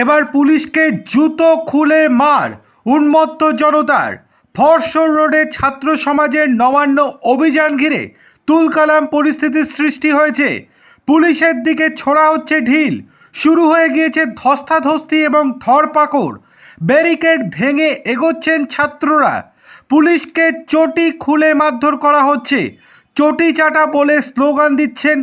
এবার পুলিশকে জুতো খুলে মার, উন্মত্ত জনতার। ফরসর রোডে ছাত্র সমাজের নবান্ন অভিযান ঘিরে তুলকালাম পরিস্থিতির সৃষ্টি হয়েছে। পুলিশের দিকে ছোড়া হচ্ছে ঢিল, শুরু হয়ে গিয়েছে ধস্তাধস্তি এবং ধরপাকড়। ব্যারিকেড ভেঙে এগোচ্ছেন ছাত্ররা। পুলিশকে চটি খুলে মারধর করা হচ্ছে। চটি চাটা বলে স্লোগান দিচ্ছেন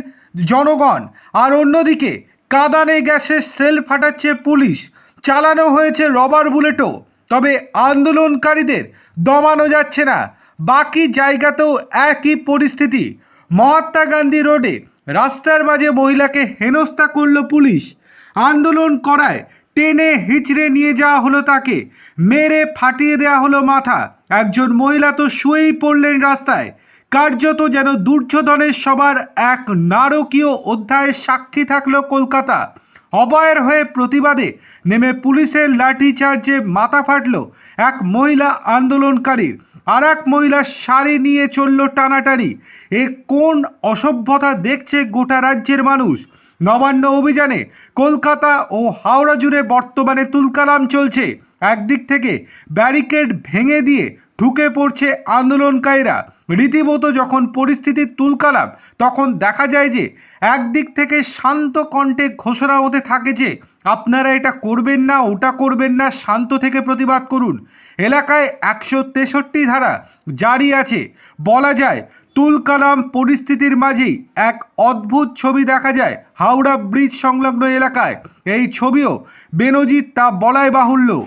জনগণ। আর অন্যদিকে কাদানে গ্যাসের সেল ফাটাচ্ছে পুলিশ। চালানো হয়েছে রবার বুলেটও। তবে আন্দোলনকারীদের দমানো যাচ্ছে না। বাকি জায়গাতেও একই পরিস্থিতি। মহাত্মা গান্ধী রোডে রাস্তার মাঝে মহিলাকে হেনস্থা করল পুলিশ। আন্দোলন করায় টেনে হিচড়ে নিয়ে যাওয়া হলো তাকে। মেরে ফাটিয়ে দেওয়া হলো মাথা। একজন মহিলা তো শুয়েই পড়লেন রাস্তায়। কার্যত যেন দুর্যোধনের সবার এক নারকীয় অধ্যায়ের সাক্ষী থাকল কলকাতা। অবয়ের হয়ে প্রতিবাদে নেমে পুলিশের লাঠিচার্জে মাথা ফাটল এক মহিলা আন্দোলনকারীর আর এক মহিলা শাড়ি নিয়ে চলল টানাটানি। এ কোন অসভ্যতা দেখছে গোটা রাজ্যের মানুষ? নবান্ন অভিযানে কলকাতা ও হাওড়া জুড়ে বর্তমানে তুলকালাম চলছে। একদিক থেকে ব্যারিকেড ভেঙে দিয়ে ঢুকে পড়ছে আন্দোলনকারীরা। রীতিমতো যখন পরিস্থিতির তুলকালাম, তখন দেখা যায় যে, একদিক থেকে শান্ত কণ্ঠে ঘোষণা হতে থাকে যে, আপনারা এটা করবেন না, ওটা করবেন না, শান্ত থেকে প্রতিবাদ করুন। এলাকায় একশো তেষট্টি ধারা জারি আছে। বলা যায়, তুলকালাম পরিস্থিতির মাঝেই এক অদ্ভুত ছবি দেখা যায় হাওড়া ব্রিজ সংলগ্ন এলাকায়। এই ছবিও বেনজিৎ তা বলাই বাহুল্য।